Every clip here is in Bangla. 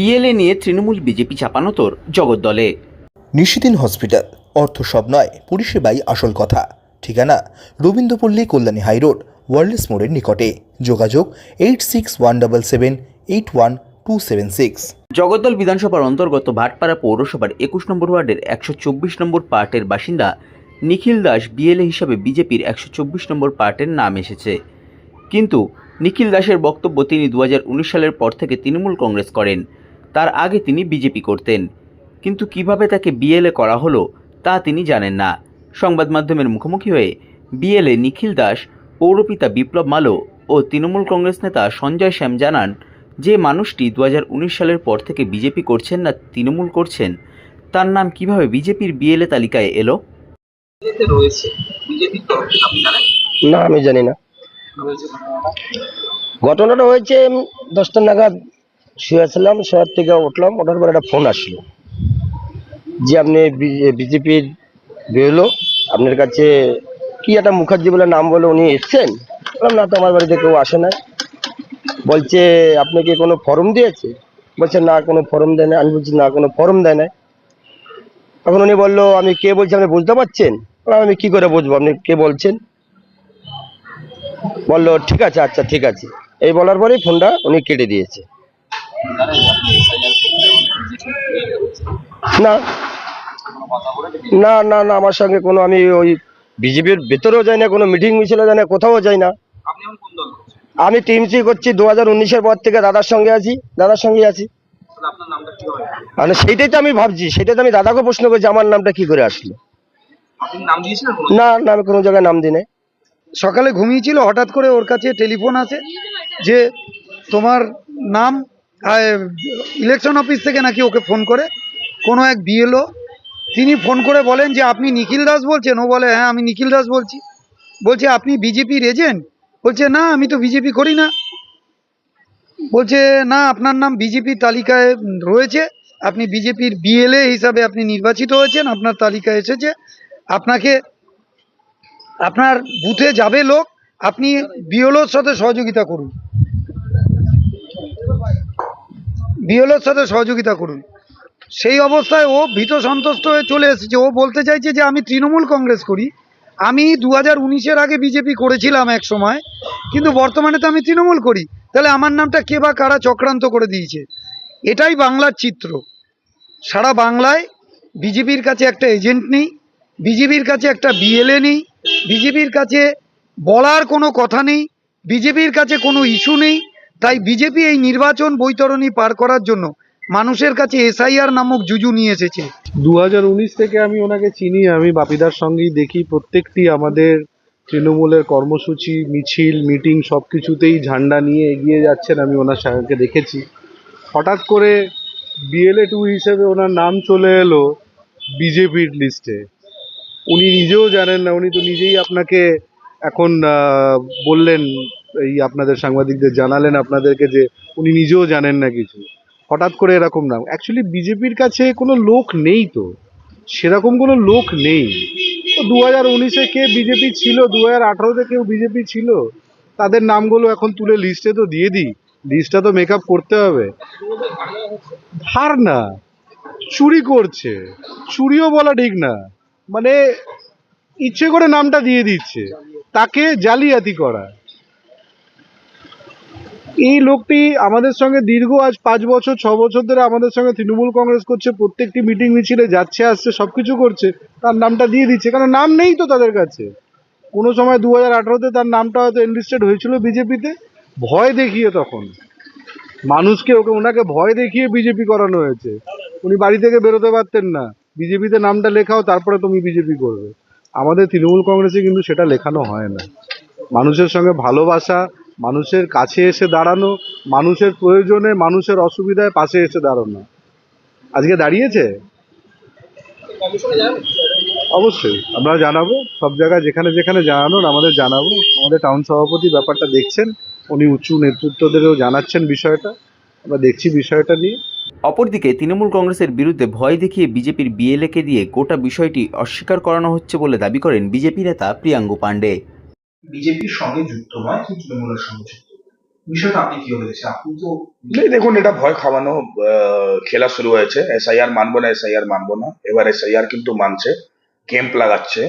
বিএলএ নিয়ে তৃণমূল বিজেপি চাপানোতর জগদ্দলে। নিশিদিন হসপিটাল অর্থ সব নয় পরিষেবাই আসল কথা। ঠিকানা রবীন্দ্রপল্লী কল্যাণী হাইরোড ওয়ার্ল্ডস মোড়ের নিকটে। যোগাযোগ eight six one double seven eight one two seven six Jagaddal বিধানসভার অন্তর্গত ভাটপাড়া পৌরসভার একুশ নম্বর ওয়ার্ডের একশো চব্বিশ নম্বর পার্টের বাসিন্দা নিখিল দাস বিএলএ হিসাবে বিজেপির একশো চব্বিশ নম্বর পার্টের নাম এসেছে। কিন্তু নিখিল দাসের বক্তব্য তিনি দু হাজার উনিশ সালের পর থেকে তৃণমূল কংগ্রেস করেন। তার আগে তিনি বিজেপি করতেন। কিন্তু কীভাবে তাকে বিএলএ করা হলো তা তিনি জানেন না। সংবাদ মাধ্যমের মুখোমুখি হয়ে বিএলএ নিখিল দাস পৌরপিতা বিপ্লব মালো ও তৃণমূল কংগ্রেস নেতা সঞ্জয় শ্যাম জানান যে মানুষটি দু হাজার উনিশ সালের পর থেকে বিজেপি করছেন না তৃণমূল করছেন তার নাম কীভাবে বিজেপির বিএলএ তালিকায় এলো? না আমি জানি না। ঘটনাটা। ঘটনাটা হয়েছে দশটা নাগাদ শুয়েছিলাম শহর থেকে উঠলাম, ওঠার পর একটা ফোন আসলো। যে আপনি বিজেপির বেরোলো, আপনার কাছে কি একটা মুখার্জি বলে নাম বলে উনি এসছেন? বললাম, না তো, আমার বাড়িতে কেউ আসে না বলছে আপনাকে কোনো ফর্ম দিয়েছে? বলছে, না, কোনো ফর্ম দেয় না আমি বলছি, না, কোনো ফর্ম দেয় না তখন উনি বলল, আমি কে বলছি, আপনি বুঝতে পারছেন? আমি কি করে বুঝব, আপনি কে বলছেন? বলল, ঠিক আছে আচ্ছা ঠিক আছে। এই বলার পরেই ফোনটা উনি কেটে দিয়েছে। না। না না না আমার সঙ্গে কোনো আমি ওই বিজেপির ভেতরেও যাই না কোনো মিটিং মিছিলে যাই না কোথাও যাই না। আপনি এখন কোন দল করছেন? আমি টিমসি করছি দু হাজার উনিশের পর থেকে দাদার সঙ্গে আছি দাদার সঙ্গে আছি। তাহলে আপনার নামটা কি হবে? মানে সেইটাই তো আমি ভাবছি সেটাই তো আমি দাদাকে প্রশ্ন করছি আমার নামটা কি করে আসলো? আপনি নাম দিয়েছিলেন কোনো না না আমি কোনো জায়গায় নাম দিই নাই। সকালে ঘুমিয়েছিল হঠাৎ করে ওর কাছে টেলিফোন আছে যে তোমার নাম ইলেকশন অফিস থেকে নাকি ওকে ফোন করে। কোনো এক বিএলও তিনি ফোন করে বলেন যে, আপনি নিখিল দাস বলছেন? ও বলে হ্যাঁ আমি নিখিল দাস বলছি। বলছে, আপনি বিজেপির এজেন্ট বলছে, না, আমি তো বিজেপি করি না। বলছে, না, আপনার নাম বিজেপির তালিকায় রয়েছে। আপনি বিজেপির বিএলএ হিসাবে আপনি নির্বাচিত হয়েছেন, আপনার তালিকা এসেছে। আপনাকে, আপনার বুথে যাবে লোক, আপনি বিএলওর সাথে সহযোগিতা করুন। বিওলোর সাথে সহযোগিতা করুন। সেই অবস্থায় ও ভীত সন্তুষ্ট হয়ে চলে এসেছে। ও বলতে চাইছে যে, আমি তৃণমূল কংগ্রেস করি। আমি দু হাজার উনিশের আগে বিজেপি করেছিলাম এক সময়, কিন্তু বর্তমানে তো আমি তৃণমূল করি। তাহলে আমার নামটা কে বা কারা চক্রান্ত করে দিয়েছে? এটাই বাংলার চিত্র। সারা বাংলায় বিজেপির কাছে একটা এজেন্ট নেই, বিজেপির কাছে একটা বিএলএ নেই, বিজেপির কাছে বলার কোনো কথা নেই, বিজেপির কাছে কোনো ইস্যু নেই। তাই বিজেপি এই নির্বাচন বৈতরণী পার করার জন্য মানুষের কাছে এসআইআর নামক জুজু নিয়ে এসেছে। দু হাজার উনিশ থেকে আমি ওনাকে চিনি, আমি বাপিদার সঙ্গেই দেখি। প্রত্যেকটি আমাদের তৃণমূলের কর্মসূচি, মিছিল, মিটিং সব কিছুতেই ঝান্ডা নিয়ে এগিয়ে যাচ্ছেন আমি ওনার সঙ্গে দেখেছি। হঠাৎ করে বিএলএ টু হিসেবে ওনার নাম চলে এলো বিজেপির লিস্টে। উনি নিজেও জানেন না, উনি তো নিজেই আপনাকে এখন বললেন এই আপনাদের সাংবাদিকদের জানালেন আপনাদেরকে যে উনি নিজেও জানেন না কিছু। হঠাৎ করে এরকম নাম অ্যাকচুয়ালি বিজেপির কাছে কোনো লোক নেই তো। সেরকম কোনো লোক নেই। তো দু হাজার উনিশে কে বিজেপি ছিল দু হাজার আঠারোতে কেউ বিজেপি ছিল, তাদের নামগুলো এখন তুলে লিস্টে তো দিয়ে দিই। লিস্টটা তো মেকআপ করতে হবে। ধার না। চুরি করছে। চুরিও বলা ঠিক না। মানে ইচ্ছে করে নামটা দিয়ে দিচ্ছে। তাকে জালিয়াতি করা। এই লোকটি আমাদের সঙ্গে দীর্ঘ আজ পাঁচ বছর, ছ বছর ধরে আমাদের সঙ্গে তৃণমূল কংগ্রেস করছে, প্রত্যেকটি মিটিং মিছিলে যাচ্ছে, আসছে সব কিছু করছে, তার নামটা দিয়ে দিচ্ছে কারণ নাম নেই তো তাদের কাছে? কোনো সময় দু হাজার আঠারোতে তার নামটা হয়তো এনলিস্টেড হয়েছিল বিজেপিতে, ভয় দেখিয়ে তখন। মানুষকে ওকে, ওনাকে ভয় দেখিয়ে বিজেপি করানো হয়েছে। উনি বাড়ি থেকে বেরোতে পারতেন না। বিজেপিতে নামটা লেখাও, তারপরে তুমি বিজেপি করবে। আমাদের তৃণমূল কংগ্রেসে কিন্তু সেটা লেখানো হয় না। মানুষের সঙ্গে ভালোবাসা মানুষের কাছে এসে দাঁড়ানো, মানুষের প্রয়োজনে মানুষের অসুবিধায় পাশে এসে দাঁড়ানো। আজকে দাঁড়িয়েছে? অবশ্যই, আমরা জানাব। সব জায়গায় যেখানে যেখানে জানানোর, আমাদের জানাব। আমাদের টাউন সভাপতি ব্যাপারটা দেখছেন, উনি উঁচু নেতৃত্বদেরও জানাচ্ছেন বিষয়টা। আমরা দেখছি বিষয়টা নিয়ে। অপরদিকে, তৃণমূল কংগ্রেসের বিরুদ্ধে ভয় দেখিয়ে বিজেপির বিএলএকে দিয়ে গোটা বিষয়টি অস্বীকার করানো হচ্ছে বলে দাবি করেন বিজেপি নেতা প্রিয়াঙ্গু পাণ্ডে। বিজেপির সঙ্গে যুক্ত নয়, কিন্তু তৃণমূলের সঙ্গে যুক্ত। দেখুন, এটা ভয় খাওয়ানো খেলা শুরু হয়েছে। এসআইআর মানবো না এসআইআর মানবো না। এবার এসআইআর কিন্তু মানছে, ক্যাম্প লাগাচ্ছে।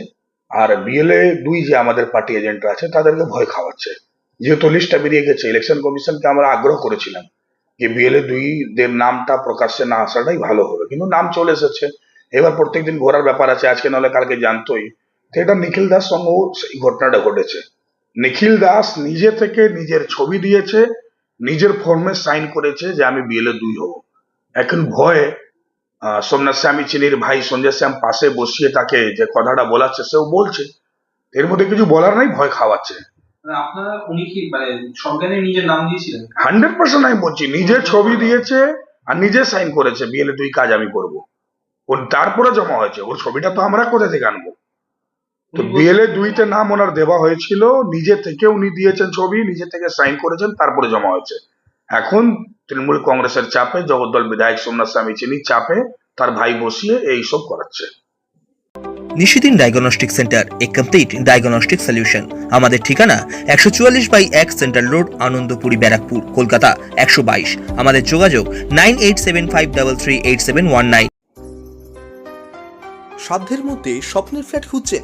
আর বিএলএ দুই যে আমাদের পার্টি এজেন্ট আছে, তাদেরকে ভয় খাওয়াচ্ছে। যেহেতু লিস্টটা বেরিয়ে গেছে ইলেকশন কমিশনকে আমরা আগ্রহ করেছিলাম যে বিএলএ দুই দের নামটা প্রকাশ্যে না আসাটাই ভালো হবে। কিন্তু নাম চলে এসেছে। এবার প্রত্যেকদিন ঘোরার ব্যাপার আছে, আজকে নাহলে কালকে জানতোই। এটা নিখিল দাস সঙ্গেও সেই ঘটনাটা ঘটেছে। নিখিল দাস নিজে থেকে নিজের ছবি দিয়েছে নিজের ফর্মে সাইন করেছে যে আমি বিএলএ দুই হব। এখন ভয়ে সোমনাথ স্বামী চিনির ভাই সঞ্জয় শ্যাম পাশে বসিয়ে তাকে যে কথাটা বলাচ্ছে সেও বলছে। এর মধ্যে কিছু বলার নাই ভয় খাওয়াচ্ছে। মানে আপনারা উনি কি মানে সজ্ঞানে নিজের নাম দিয়েছিলেন? হান্ড্রেড পার্সেন্ট আমি বলছি নিজে ছবি দিয়েছে আর নিজে সাইন করেছে বিএলএ দুই কাজ আমি করব। ওর তারপরে জমা হয়েছে ওর ছবিটা তো আমরা কোথা থেকে আনব? তো বিএলএ দুইতে নাম ওনার দেওয়া হয়েছিল নিজে থেকে উনি দিয়েছেন ছবি নিজে থেকে সাইন করেছেন তারপরে জমা হয়েছে। এখন তৃণমূল কংগ্রেসের চাপে জগদ্দল বিধায়ক সোমনাথ স্বামী চিনি চাপে তার ভাই বসিয়ে এইসব করাচ্ছে। নিশিদিন ডায়াগনস্টিক সেন্টার এ কমপ্লিট ডায়াগনস্টিক সলিউশন আমাদের ঠিকানা একশো চুয়াল্লিশ বাই এক সেন্ট্রাল রোড আনন্দপুরি ব্যারাকপুর কলকাতা একশো বাইশ। আমাদের যোগাযোগ nine eight seven five double three eight seven one nine. সাধ্যের মধ্যে স্বপ্নের ফ্ল্যাট খুঁজছেন